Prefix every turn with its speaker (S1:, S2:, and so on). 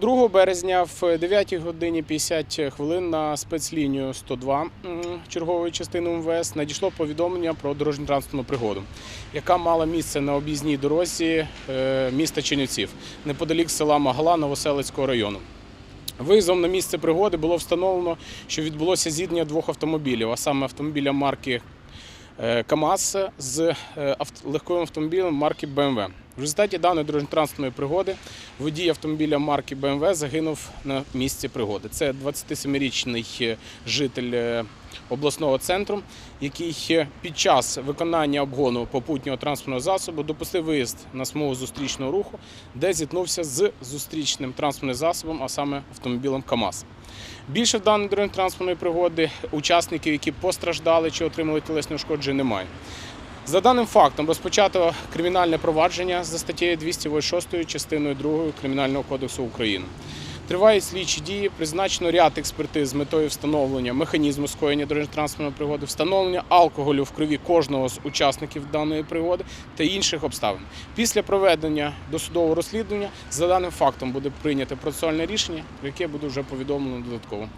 S1: 2 березня в 9 годині 50 хвилин на спецлінію 102 чергової частини МВС надійшло повідомлення про дорожньо-транспортну пригоду, яка мала місце на об'їзній дорозі е, міста Чернівців неподалік села Магала Новоселицького району. Виїздом на місце пригоди було встановлено, що відбулося зіткнення двох автомобілів, а саме автомобіля марки е, КАМАЗ з е, легковим автомобілем марки БМВ. В результаті даної дорожньо-транспортної пригоди водій автомобіля марки БМВ загинув на місці пригоди. Це 27-річний е, житель е, обласного центру, який е, під час виконання обгону попутнього транспортного засобу допустив виїзд на смугу зустрічного руху, де зіткнувся з зустрічним транспортним засобом, а саме автомобілем КАМАЗ. Більше в даної дорожньо-транспортної пригоди учасників, які постраждали чи отримали тілесні ушкодження, немає. За даним фактом розпочато кримінальне провадження за статтею 206 частиною 2 Кримінального кодексу України. Тривають слідчі дії, призначено ряд експертиз з метою встановлення механізму скоєння дорожньо-транспортної пригоди, встановлення алкоголю в крові кожного з учасників даної пригоди та інших обставин. Після проведення досудового розслідування за даним фактом буде прийнято процесуальне рішення, про яке буде вже повідомлено додатково.